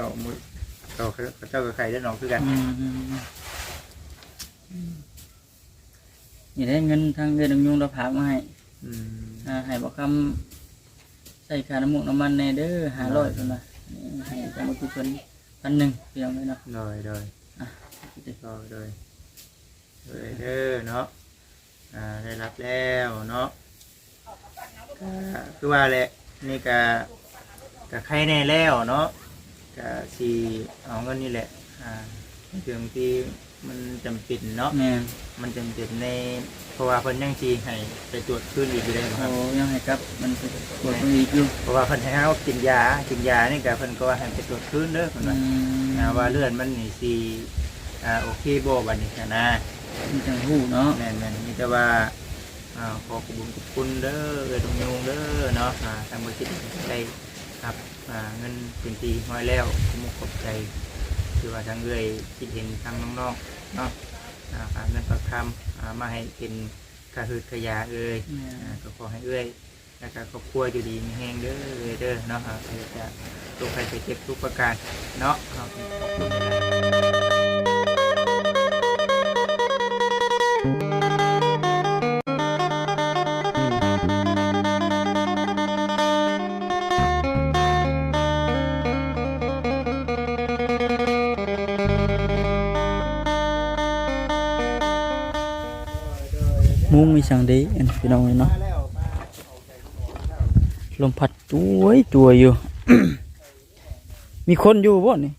ดอกมือเราเจ้ากับใครได้น้องคือกันอืมนี่ได้เงินทางเดือนยุงเราพากมาให้อืมอ่าให้บอกคำใส่ค่าน้ำมูกน้ำมันในเด้อหาร้อยเพิ่นว่านี่ให้จังหวัดเพิ่นพันหนึ่งเพียงเลยเนาะโดยโดยอะโดยโดยโดยเด้อเนา ก็คือว่าแหละนี่ก็ก็ใครแน่แล้วเนาะก็สีเอาเงินนี่แหละอ่าถึงที่มันจำเป็นเนาะแม่นมันจำเป็นในเพราะว่าเพิ่นยังสีให้ไปตรวจขึ้นอีกอยู่เลยคโอ้รับยังให้ครับมันเป็นปวดมันอีกอยู่เพราะว่าเพิ่นให้เรากินยากินยานี่ก็เพิ่นก็ว่าให้ไปตรวจขึ้นเด้อเพิ่นอืว่ามอ่าว่าเลือดมันนี่สิอ่าโอเคบ่บัดนี้นะนะมันจังหู้เนาะแม่นๆมีแต่ว่าอ่าขอขอบคุณขอบคุณเด้อเอ้ยตรงยงเด้อเนาะอ่าทางบริษัทได้ครับอ่า เงินเป็นปีน้อยแล้วขอบคุณขอบใจคือว่าทางเอ้ยคิดเห็นทางน้องๆเนาะอ่าฝากเงินฝากคำอ่ามาให้เป็นกระหืดกระยาเอ้ยแม่นอ่าก็ขอให้เอ้ยแล้วก็ครอบครัวอยู่ดีมีแห้งเด้อเอ้ยเด้อเนาะครับจะลงไปไปเจ็บทุกประการเนาะครับขอบคุณ นะมุ้งมีสังดีอันพี่น้องเนาะลมพัดจุ้ยจัวอยู่ มีคนอยู่บ่นี่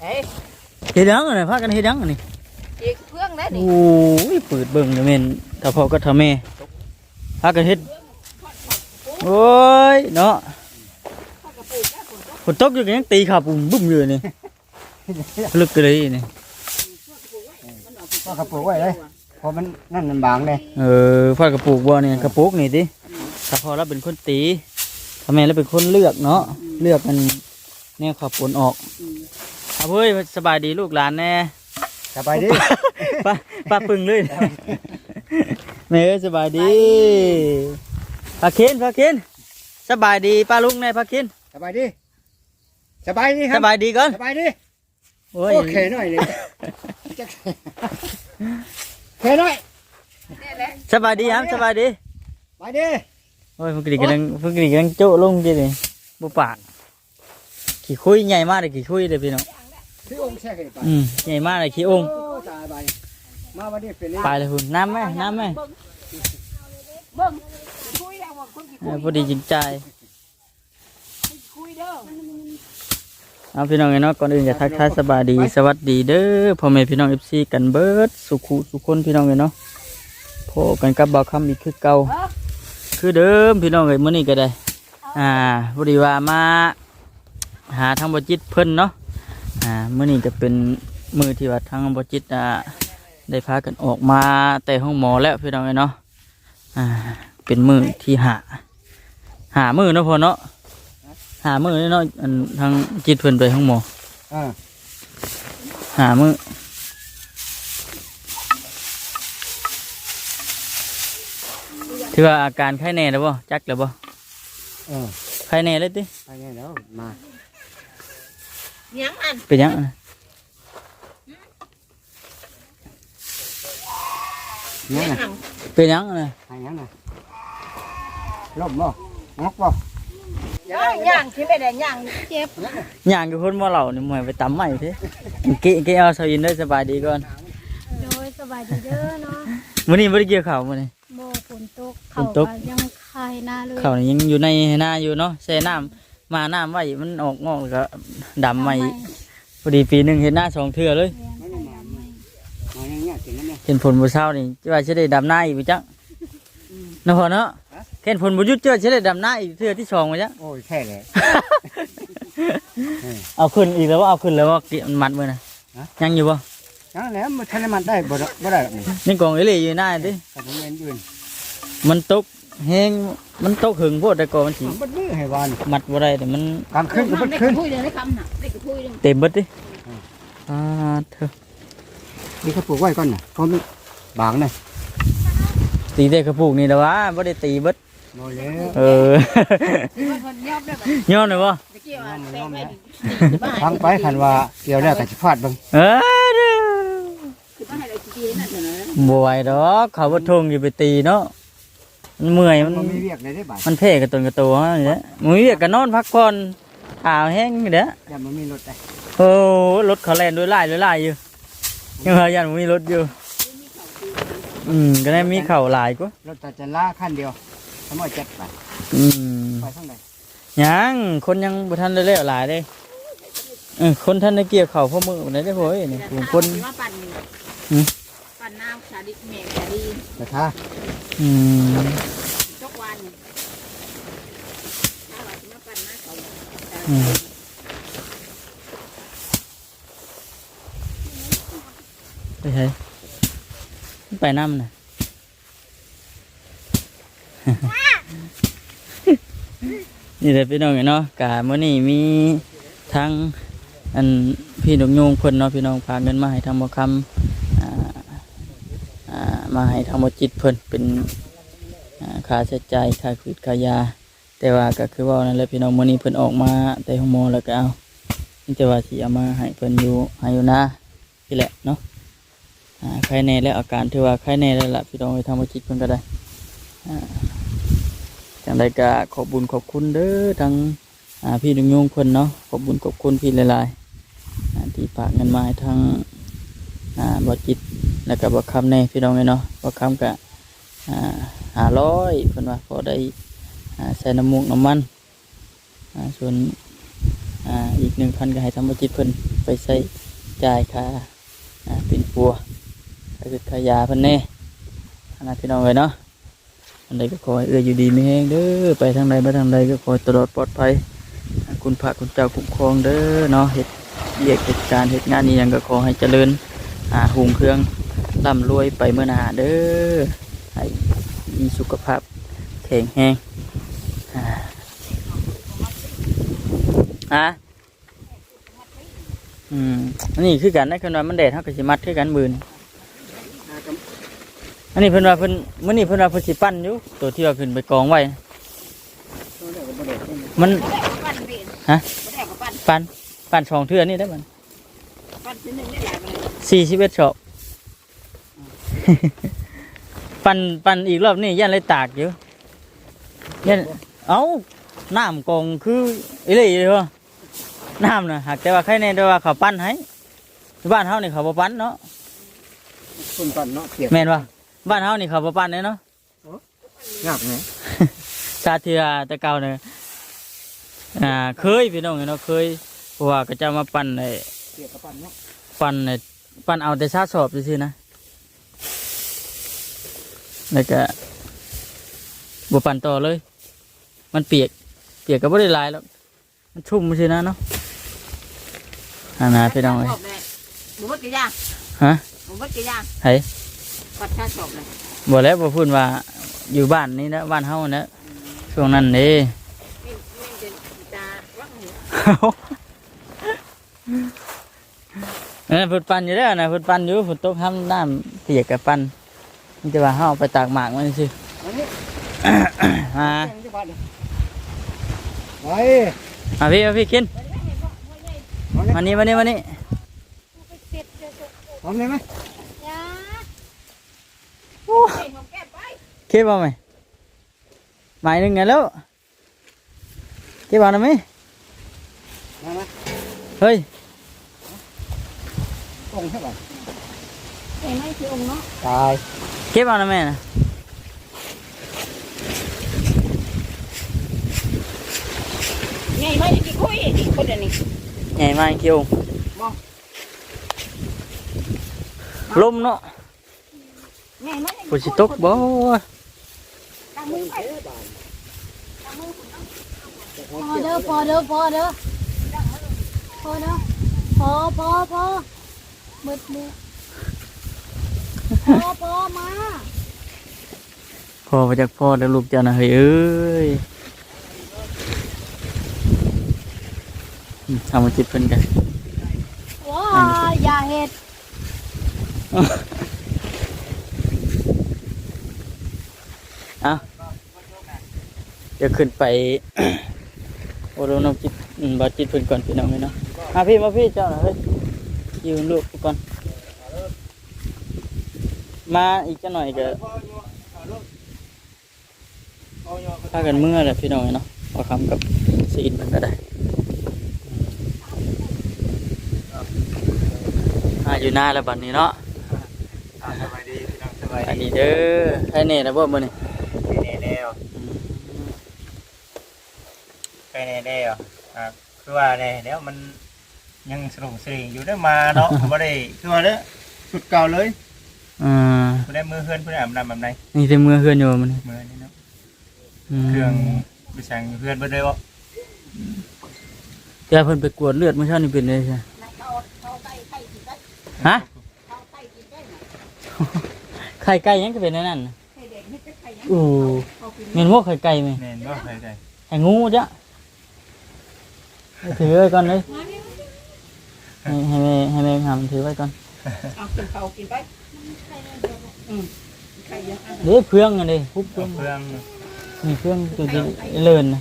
เอ้ยเฮ็ดยังอันนี้พากันเฮ็ดยังอันนี้อีกเพื่องได้โอ้นี่ยเปิดเบิ่งเลยแม่นถ้าพอก็ถ้าแม่พากันเฮ็ดโอ้ยเนาะฝนตกอยู่ก็ยังตีขาปุ่มบึ้มอยู่นี่ลึกเลยนี่ก็กระปุกไว้เลย เพอมันนั่นมันบางเลยเออฟาดกระปุกบ่เนี่ยกระปุกนี่ติถ้าพ่อเราเป็นคนตีถ้าแม่เราเป็นคนเลือกเนาะเลือกมันแนวขับผลออกเอาเฮ้ยสบายดีลูกหลานแน่สบายดีป้าป้าปึงเลยแม่เอ้ยสบายดีพาเคนพาเคนสบายดีป้าลุงแน่พาเคนสบายดีสบายดีคสรับบายดีก่อนสบายดีโอ้ยโอเคหน่อยเลย จักเคหน่อยนี่แหละสบายดีครับสบายดีสบายดีโอ้ยเพิ่งกรีดกำลังเพิ่งกรีดกำลังโจ้ลงจีนี่บุปากขี่คุยใหญ่มากเลยขี่คุยเลยพี่น้องที่องค์แช่ขึ้นไปอืมใหญ่มากเลยขี่องค์โอ้ตายไปมาวันนี้เป็นนี่ไปเลยคุณน้ำไหมน้ำไหมเบิ่งคุยแล้วว่าคนที่เอคุอยพอดีจริงใจคุยเด้อ เอาพี่น้องเนาะก่อนอื่นจะทักทายสบายดีสวัสดีเด้อพ่อแม่พี่น้องเอฟซีกันเบิร์ดสุขุสุขคนพี่น้องเนาะพบกันกับบ่าวคำอีกคือเก่าคือเดิมพี่น้องเอ้ยมื้อนี้ก็ได้ อ่าพอดีว่ามา หาทางบจิตเพิ่นเนาะอ่ามื้อนี้จะเป็นมือที่ว่าทางบจิตอ่าได้พากันออกมาแต่ห้องหมอแล้วพี่น้องเอ้ยเนาะอ่าเป็นมือที่หาหามือเนาะพอเนาะ หามือเนาะอันทางจิตเพิ่นไปห้องหมออ่าหามือถือว่าอาการไข้แน่แล้วบ่จักแล้วบ่เออไข้แน่เลยติไปไงแล้วมายังอันเป็นหยังอะนะเนี่ยนะเป็นหยังอะนะ ไปยังนะล่มบ่งอกบ่ ย่างย่างที่ไม่ได้ย่างเจ็บย่างกับคนบ่เหล่านี่มวยไปตำใหม่เด้เกะเกะเอาสวินได้สบายดีก่อนโดยสบายดีเด้อเนาะมื้อนี้บ่ได้เกี่ยวข้าวมื้อนี้โบฝนตกฝเขานตกก็ยังคายหน้าเลยข้าวนี่ยังอยู่ในนาอยู่เนาะแช่น้ำมาน้ำไว้มันออกงอกแล้วก็ดำใหม่พอดีปีหนึงเฮ็ดหน้าสองเทื่อเลยเรียนไปแล้วไม่มาอย่างเงี้ยกินนั่นเนี่ยเห็นผลบ่เช้านี่ว่าสิได้ดำหน้าอีกบ่จักเนาะพ่อเนาะ เห็นผลบ่หยุดเจ้าสิได้ดำหน้าอีกเทื่อที่สองบ่จักโอ้ยแค่เลย เอาขึ้นอีกแล้วว่าเอาขึ้นแล้วว่าเกี่ยมันมัดมือนะฮะ ยังอยู่ป่ะนั่นแหละมันทะเลมันได้บ่ได้บ่ได้หรอกนี่นี่กองเอหลี่อยู่หน้าดิแต่ผมเอ็นอื่นมันตกแห้งมันตกหึงโพดแต่ก่อนมันสิมันมือให้วานมัดบ่ได้แต่มันกลางคืนก็มันได้คืนคุยเลยได้คำน่ะได้คุยเลยเต็มเบิดดิอ่าเถอะนี่เขาปลูกไว้ก่อนน่ะเพราะมันบางนะตีได้กระปุกนี่แต่ว่าบ่ได้ตีเบิด โมแล้วเออคนยอมได้แบบย้อนเลยบ่ตะกี้ว่าแป้งไม่ฟังไปคันว่าเกี่ยวแล้วก็สิฟาดเบิ่งเออเด้อคือว่าให้เราดีๆนั่นเถอะนะบ่ไหวดอกเขาบ่ทงอยู่ไปตีเนาะมันเมื่อยมัมันนบ่มีเวียกเลยได้บาดมันเพ่กับตนกับตัวนี่แหละมึงเรียกกันนอนพักผ่อนหาวแห้งนี่แหละอย่าบ่มีรถได้โอ้รถเขาแล่นด้วยไล่ด้วยไล่อยู่ยังว่ายันบ่มีรถอยู่อืมก็ได้มีเข่าหลายกว่ารถตาจะลาคันเดียว ทำไมเจ็ดบาทอืมไปทางใดยังคนยังบ่ทันได้เลี้ยวหลายเด้เออคนท่านได้เกี่ยวเข่าวพ่อมือบ่ได้ได้อโว้ยนี่ผมคน ว่าปั่นหืม ปั่นน้ำสาดิแม่สาดีราคาอืมทุกวันถ้าเราจะมาปั่นน้ำเขาอืมไปใช่ไปน้ำน่ะ นี่แหละพี่น้องเนาะกาเมื่อนี้มีทั้งอันพี่นกยูงคนเนาะพี่น้องพาเงินมาให้ทางบ่คำมาให้ทางบ่จิตเพิ่นเป็นอ่าค่าใช้จ่ายค่าคืดค่ายา แต่ว่าก็คือว่านั่นแหละพี่น้องมื้อนี้เพิ่นออกมาแต่ห้องมอแล้วก็เอานี่แต่ว่าสิเอามาให้เพิ่นอยู่ให้อยู่นะพี่แหละเนาะอ่าใครแน่แล้วอาการถือว่าใครแน่แล้วล่ะพี่น้องไปทางบ่จิตเพิ่นก็ได้อ่า จังใดก็ขอบบุญขอบคุณเด้อทั้งพี่ดุงยงคนเนาะขอบบุญขอบคุณพี่หลายๆที่ฝากเงินมาให้ทั้งอ่าบอจิตแล้วก็บอคำในพี่น้องเลยเนาะบอคำก็อ่าหาร้อยเพิ่นว่าพอได้ใส่น้ำมูกน้ำมันส่วนอีกหนึ่งพันก็ให้ทำบอจิตเพิ่นไปใส่จ่ายค่าอ่าเป็นปัวก็คือขายาเพิ่นแน่อันนั้นพี่น้องเลยเนาะ อันใดก็ขอให้เอื้ออยู่ดีไม่แห้งเด้อไปทางใดไปทางใดก็ขอให้ตลอดปลอดภัยคุณพระคุณเจ้าคุ้มครองเด้อเนาะเหตุเรียกเหตุการณ์เหตุงานนี้ยังก็ขอให้เจริญอ่าหุงเครื่องร่ำรวยไปเมื่อนาเด้อให้มีสุขภาพแข็งแรงอะอืมนนี้คือกันนะคือว่ามันแดดเท่ากับสิมัดคือกันบืน อันนี้เพิ่นว่าเพิ่นมื้อนี้เพิ่นว่าเพิ่นสิปั้นอยู่ตัวที่ว่าขึ้นไปกองไว้ มันปั่นเป็นฮะไม่ได้ก็ปั่นปั้นปั้นสองเทื่อนี่ได้มันปั่นชิ้นหนึ่งได้หลายเลยสี่สิบเอ็ดชอบปั้นปั้นอีกรอบนี่ยันเลยตากอยู่ยันเอ้าน้ำกองคืออีหลีเลยว่น้ำน่ะหากแต่ว่าใครแน่แต่ว่าเขาปั้นให้บ้านเฮานี่เขาบ่ปั้นเนาะคุณปั่นเนาะเปียกแม่นว่า บ้านเฮานี่เขาบ่ปั้นเลยเนาะยากไหมชาเทือแต่เก่าเนี่ยอ่าเคยพี่น้องเนาะเคยเพราะว่าก็จะมาปั่นไอ้เปียกกับปั่นเนาะปั่นไอ้ปั่นเอาแต่ชาสอบซื่อๆนะแล้วก็บ่ปั่นต่อเลย มันเปียก เปียกก็บ่ได้หลายแล้ว มันชุ่มซื่อนะเนาะอานาพี่น้องเอ้ยหมูบดกี่ย่างฮะหมูบดกี่ย่างไห้ ปัดชาศพเลยบ่แล้วบ่พูดว่าอยู่บ้านนี่นะบ้านเฮานะช่วงนั้นเด้นี่นี่จะตาวักหัวเออฝุดปันอยู่แล้วนะฝุดปันอยู่ฝุดตกห้ามน้ำเปียกกับปันมันจะว่าเฮาเอาไปตากหมากมันสิอันนี้มาแกงจะบาดเลยไปมาพี่มาพี่กินเอาเลยมานี่มานี่มานี่พร้อมเลยไหม ยา เฮ้ยหอมแก้ม ไปเก็บเอาไหมหมายหนึ่งไงแล้วเก็บเอาหน่อยไหมมามาเฮ้ย ม่คือเนาะตายเก็บเอพ่อยไหมนะไงไม่กี่คุยคนเดียวนี้ใหญ่มากเกี่ยวลมเนาะไงไม่ฝนสิตกบ่ตั้งมือไปพอเด้อพอเด้อพอเด้อพอเด้อพอพอพอเบิดมือพอพอมาพ่อมาจากพ่อแล้วลูกเจ้านะเฮ้ยเอ้ยทำมาจิตเพิ่นกันว้าอย่าเห็ด เอา ดี๋ยวขึ้นไปโอ้โหน้องจิตอืมบาจิตเพิ่นก่อนพี่น้องเลยเนาะมาพี่มาพี่เจ้าหน่อยเฮ้ยยืนลูกก่อน มาอีกจะหน่อยก็พากันเมื่อแหละพี่น้องเนาะพอคำกับสีอินมันก็ได้อ่าอยู่หน้าแล้วบัดนี้เนาะอ่าสบายดีพี่น้องสบายอันดีนี้เด้อให้เน่นะบ่มื้อนี้ไปแน่แล้ว ไปแน่แล้วอ่าคือว่าแน่แล้วมันยังสลงสลิงอยู่ได้มาเนาะ บ่ได้คือว่าเด้อชุดเก่าเลยอ่าบ่ได้มือเฮือนบ่ได้อาบน้ำแบบไหนนี่แต่มือเฮือนอยู่มื้อนี้มือนี่เนาะมเครื่องไปสั่งเฮือนบ่ได้บ่แต่เพิ่นไปกวดเลือดเมื่อเช้านี่เป็นไงใช่เขาเขาใส่ใส่กินได้ฮะเขาใส่กินได้น่ะไข่ไก่ยังก็เป็นอันนั่นน่ะไข่แดงนี่จะไข่ยังโอ้เขากินแม่นบ่ไข่ไก่ไหมแม่นบ่ใครได้ไข่งูจ้ะ ถือไว้ก่อนเลยให้ให้แม่ให้แม่ทำถือไว้ก่อนเอากินเขากินไปอืมไข่ยังอะเด้เพื่องอันนี้ฮุบเพื่เคองรื่องนี่เพื่องตัวที่เลินนะ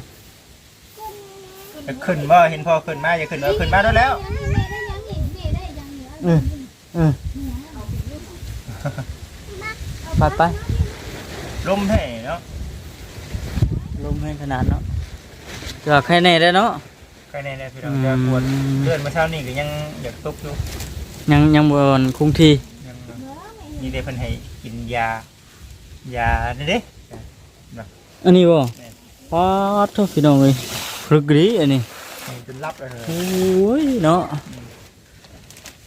จะขึ้นบ่เห็นพอขึ้นมาอย่าขึ้นเอาขึ้นมาแล้วแล้วเออเออไปไปลมให้เนาะลมให้ขนาดเนาะจะใครแน่ได้เนาะ ใครในเนี่ยพี่น้องจะปวดเลือดเมื่อเช้านี่ก็ยังอยากตุกอยู่ยังยังบนคงที่ยังนี่ได้เพิ่นให้กินยายานี่เด้อันนี้บ่พอดทุกพี่น้องเลยพรึกดีอันนี้ให้จนรับเลยโอ้ยเนาะ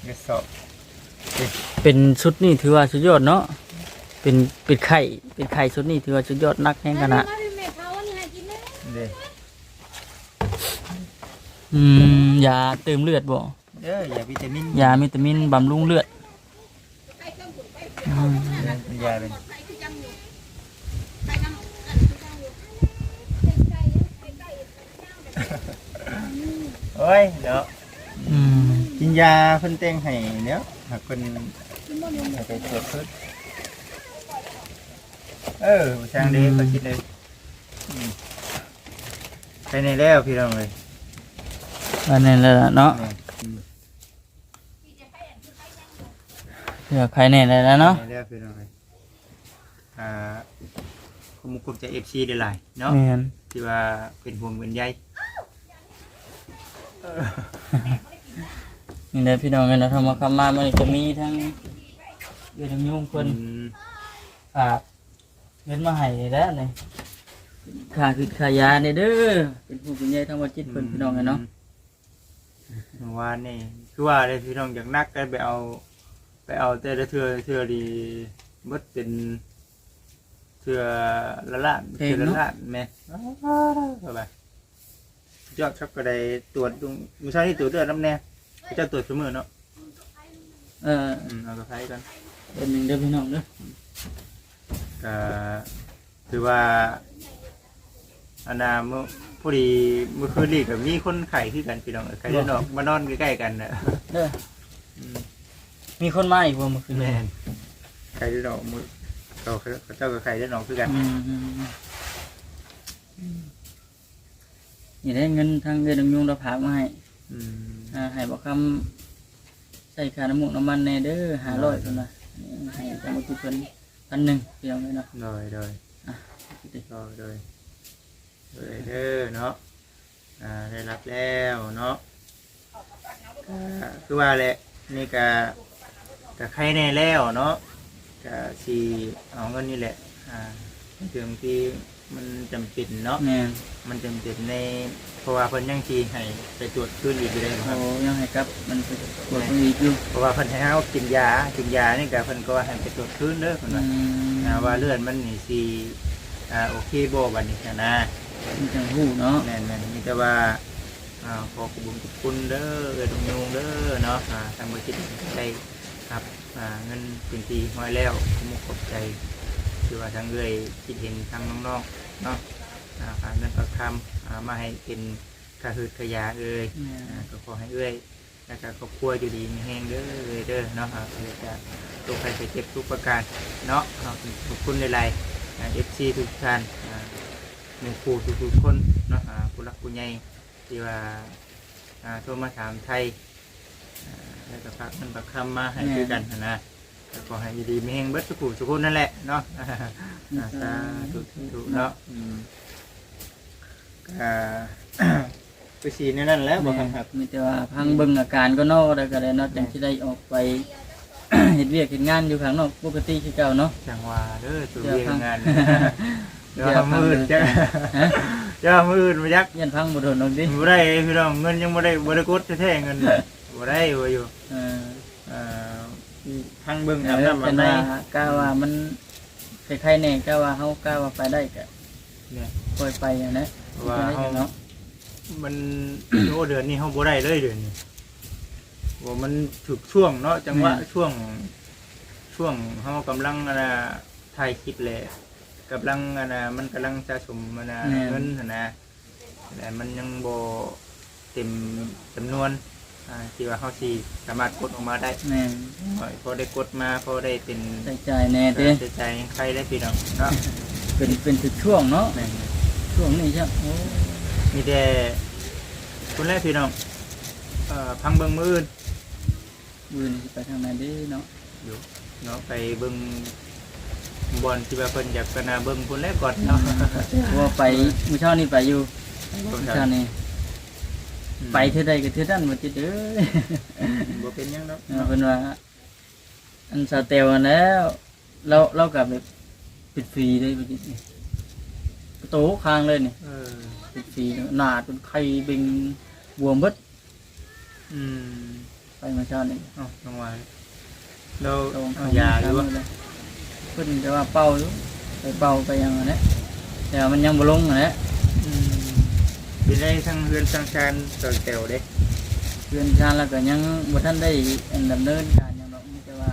กระสอบเป็นชุดนี่ถือว่าสุดยอดเนาะเป็นเป็นไข่เป็นไข่ชุดนี้ถือว่าสุดยอดนักแห่งขนาดเด้ อืมยาเติมเลือดบ่เด้อยาวิตามินยาวิตามินบำรุงเลือดอืมเป็นยาเป็นโอ้ยเนาะอืมกินยาเพิ่นแต่งให้เนาะหากเพิ่นให้ไปตรวจเพิ่นเออช่างเด้ก็คิดเลยอืมไปในแล้วพี่น้องเลย อันนี้แหละเนาะนี่อืมเผื่อใครแน่ได้แล้วเนาะไปแล้วพี่น้องเลยอ่าคุมคุมจะเอฟซีได้หลายเนาะแม่นที่ว่าเป็นห่วงเป็นใยนี่แหละพี่น้องกันเราะทำมาคำมามันจะมีทั้งเรื่องยุ่งเพิ่น อืมฝากเงินมาให้แล้วนี่ค่าคือค่ายาเนี่ยเด้อ เป็นผู้เป็นใหญ่ทั้งวัดจิตเพิ่นพี่น้องกันเนาะ เมื่อวานนี่คือว่าเลยพี่น้องอยากนักกันไปเอาไปเอาแต่ละเทือเทือดีเบิดเป็นเทือละล้านเทือละล้านแม่เข้าไปยอดครับก็ได้ตรวจตรงมือใช่ที่ตรวจเลือดน้ำแน่เจ้าตรวจเสมอเนาะเอออืมเอากระไฟกันเป็นหนึ่งเด้อพี่น้องเด้อก็คือว่าอันนาเมื่อ พอดีเมื่อคืนนี้กับมีคนไข้คือกันพี่น้องเอ้ยไข้เลือดออกมานอนใกล้ๆกันนะเด้ออืมมีคนมาอีกบ่เมื่อคืนแม่นไข้เลือดออกมือเขาเขาเจ้ากับไข้เลือดออกคือกันอืมอืมอืมนี่ได้เงินทางเดือนยุ่งเราพากมาให้อืมอ่าให้บอกคำใส่ค่าน้ำมูกน้ำมันในเด้อหาร้อยเพิ่นว่าให้จังหวัดทุกคนพันหนึ่งพี่น้องเลยเนาะ โดยโดยอะ โดยโดย โดยเด้อเนาะอ่าได้รับแล้วเนาะก็คือว่าแหละนี่ก็ก็ใครแน่แล้วเนาะก็สีเอาเงินนี่แหละอ่าถึงที่มันจำเป็นเนาะแม่นมันจำเป็นในเพราะว่าเพิ่นยังทีให้ไปตรวจคืนอีกอยู่เลยคโอ้รับยังให้ครับมันเป็นปวดมันอีกอยู่เพราะว่าเพิ่นให้เฮากินยากินยานี่ก็เพิ่นก็ว่าให้ไปตรวจคืนเด้อเพิ่นอืว่ามอ่าว่าเลือดมันนี่สิอ่าโอเคบ่บัดนี้นะนะ มันจังหู้เนาะแม่นๆมีแต่ว่าอ่าขอขอบคุญขอบคุณเด้อเอ้ยตรงยงเด้อเนาะอ่าทางบริษัทได้ครับอ่าเงินเป็นปีห้อยแล้วขอบคุณขอบใจคือว่าทางเอ้ยคิดเห็นทางน้องๆเนาะอ่าฝากเงินฝากคำอ่ามาให้เป็นค่าหืดขยาเอ้ยอ่าก็ขอให้เอ้ยแล้วก็ครอบครัวอยู่ดีมีแห้งเด้อเอ้ยเด้อเนาะครับเอ้ยจะทุกใครจะเจ็บทุกประการเนาะขอบคุณในไลน์เอฟซีทุกท่านอ่า หมู่ครูทุกๆคนเนาะอ่าผู้รักผู้ใหญ่ที่ว่าอ่าโทรมาถามไทยอ่าแล้วก็ฝากเงินฝากคำมาให้คือกันหั้นนะแล้วก็ให้อยู่ดีมีแห่งเบิดสุขุสุขคนนั่นแหละเนาะอ่าสาธุธุเนาะอืมอ่า ไปสีในนั่นแหล้วบ่ครับครับ มีแต่ว่าพังเบิ่งอาการก็นอกแล้วก็ได้เนาะจังที่ได้ออกไป เฮ็ดเวียกเฮ็ดงานอยู่ข้างนอกปกติคือเก่าเนาะ จังหวะเด้อตัวเดี๋ยวเรียฟันงงาน เดี๋ เดี๋ยยววฟังมืดจะฮะเดี๋ยวมืดมายักยันพังบ่โดนลงดิบ่ได้พี่น้องเงินยังบ่ได้บ่ได้กดแท้ๆเงินบ่ได้บ่อยู่เออเอ่อทางเบิ่งเออาบอน้ำอาเป็บนในว่ากล้าว่ามันคล้ายๆแน่กล้าว่าเฮากล้าว่าไปได้ก็เนี่ยปล่อยไปอะนะเพราะว่าเฮาเนาะมันโอ้เดือนนี้เฮาบ่ได้เลยเดือนนี้ว่ามันถึกช่วงเนาะจังหวะช่วง ช่วงเฮากำลังอะนะถ่ายคลิปแหละ กำลังอะนะมันกำลังสะสมอะนะเงินอะนะแต่มันยังบ่เต็มจำนวนอ่าที่ว่าเฮาสิสามารถกดออกมาได้แม่นพอได้กดมาพอได้เป็นใส่ใจายแน่เด้ใจใจใครได้พี่น้องเนาะเป็นเป็นถึงช่วงเนาะแม่น ช่วงนี้ใช่โอ้มีแต่คนแรกพี่น้องเอ่อพังเบิ่งมืออื่นมือนี่สิไปทางไหนเด้เนาะอยู่เนาะไปเบิ่ง บอลที่ว่าเพิ่นอยากกนาเบิ่งคนแรกก่อนเนาะเพราะว่าไปมื้อเช้านี่ไปอยู่มื้อเช้านี่ไปเท่าใดก็เท่านั้นบ่จิตเด้อบ่เป็นหยังดอกเออเพิ่นว่าอันสาเตลอันแล้วเราเรากับแบบปิดฟรีเลยบ่จิตนี่ประตูข้างเลยนี่เออปิดฟรีหนาจนไข่เบ่งบวมเบิดอืมไปมื้อเช้านี่เอ้าน้องวายเราตรงเอายาอยู่บ่วะ เพิ่นจะว่าเป่าอยู่ไปเป่าไปยังอันนี้แต่ว่ามันยังบ่ลงอันนี้อืมเป็นได้ทั้งเฮือนทั้งชานต่อแถวเด้เพื่อนชาติแล้วก็ยังบ่ทันได้อันดำเนินการหยังดอกมีแต่ว่า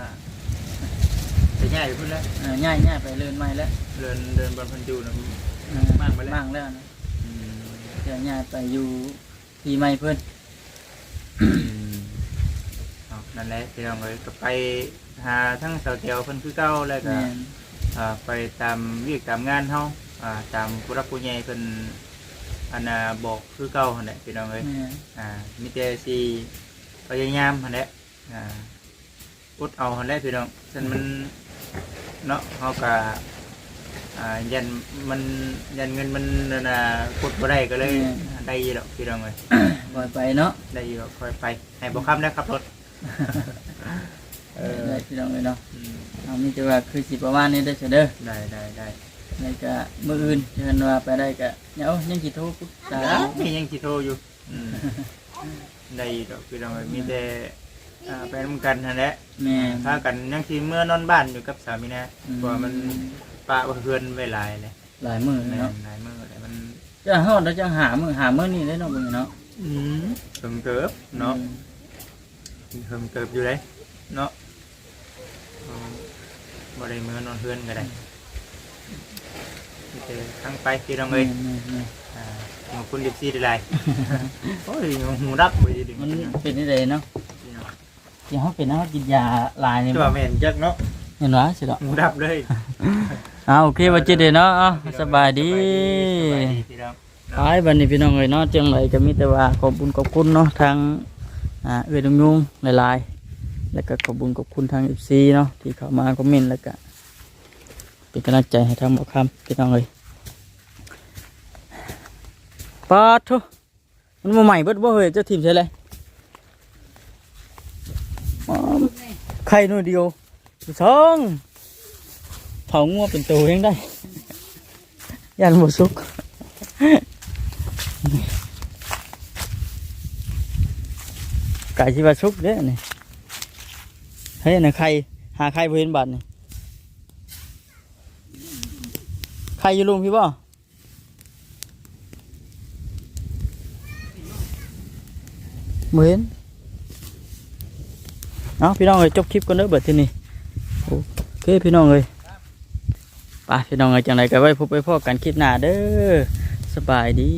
ไปง่ายอยู่พุ่นแล้วเอ่อง่ายๆไปเรื่อยใหม่แล้วเดินเดินบอลพันจูนะ เอ่อบ้างไปแล้ว บ้างแล้วนะ อืมเดี๋ยวง่ายไปอยู่ที่ใหม่เพิ่นเอา นั่นแหละพี่น้องเอ้ยก็ไปหาทั้งเสาเตียวเพิ่นคือเก่าแล้วก็แม่นอ่าไปตามเวียกตามงานเฮาอ่าตามผู้รักผู้ใหญ่เพิ่นอันน่ะบอกคือเก่าหั่นแหละพี่น้องเอ้ย แม่นอ่ามีแต่สิพยายามหั่นแหละอ่าอดเอาหั่นแหละพี่น้องฉะนั้นมันเนาะเฮาก็อ่ายันมันยันเงินมันนั่นน่ะกดบ่ได้ก็เลยได้อยู่ดอกพี่น้องเอ้ยปล่อยไปเนาะได้อยู่ดอกค่อยไปให้บ่ค้ำนะครับรถ เออได้พี่น้องเลยเนาะอืมเอามีแต่ว่าคือสิประมาณนี้ได้อเสยเด้อได้ได้ได้แล้วก็มื้ออื่นเชิญว่าไปได้ก็เดี๋ยวยังสิโทรปรึกษาได้มียังสิโทรอยู่อืมได้อยู่ดอกพี่น้องเอ้ยมีแต่อ่าไปนำกันนั่นแหละแม่น พากันยังสิเมื่อนอนบ้านอยู่กับสามีนะอืม เพราะว่ามันปะว่าเพื่อนไว้หลายเลยหลายมื้อแม่เนาะนหลายมื้อเลยมันจะฮอดแล้วจะหามื้อหามื้อนี้ได้เนาะเบิ่งเนาะอืมเพิ่มเติบเนาะ เพิ่มเติบอยู่เลยเนาะอืมบ่ได้มื้อนอนเพื่อนก็ได้มีแต่ทั้งไปพี่น้องแม่เอ้ยนแม่นแม่นอ่าขอบคุณดิบซี่ได้ไรโอ้ยหูดับไปดิมันเป็นได้เนาะพี่น้องที่เขาเป็นเขากินยาลายนี่จะว่าแม่นจักเนาะเห็นว่าสิเนาะหูดับเลยอ่าโอเคว่าจิตเด้เนาะอะสบายดีสบายดีพี่น้องไปบัดนี้พี่น้องเอ้ยเนาะจังไรก็มีแต่ว่าขอบคุญขอบคุณเนาะทาง อ่าเอื้อดงยุงหลายๆ แล้วก็ขอบคุญขอบคุณทาง FC เนาะที่เข้ามาคอมเมนต์แล้วก็เป็นกำลังใจให้ทางบ่คำพี่น้องเอ้ยปาดทุมันมาใหม่เบิดบ่เฮ้ยเจ้าทีมใช่เลยอ๋อไข่หน่อยเดียวสองเผางัวเป็นตัวยังได้ ยันบ่สุก ก่ที่ว่าชุกเด้อนี่เฮ้ยนะใครหาใครบ่เห็นบัตรนี่ใครอยู่ลุงพี่บ่บ่เห็นเอาพี่น้องเอ้ยจบคลิปกันเด้อเบิดที่นี่โอเคพี่น้องเอ้ยไปพี่น้องเอ้ยจังไรก็ไว้พบไปพ่อกันคลิปหน้าเด้อสบายดี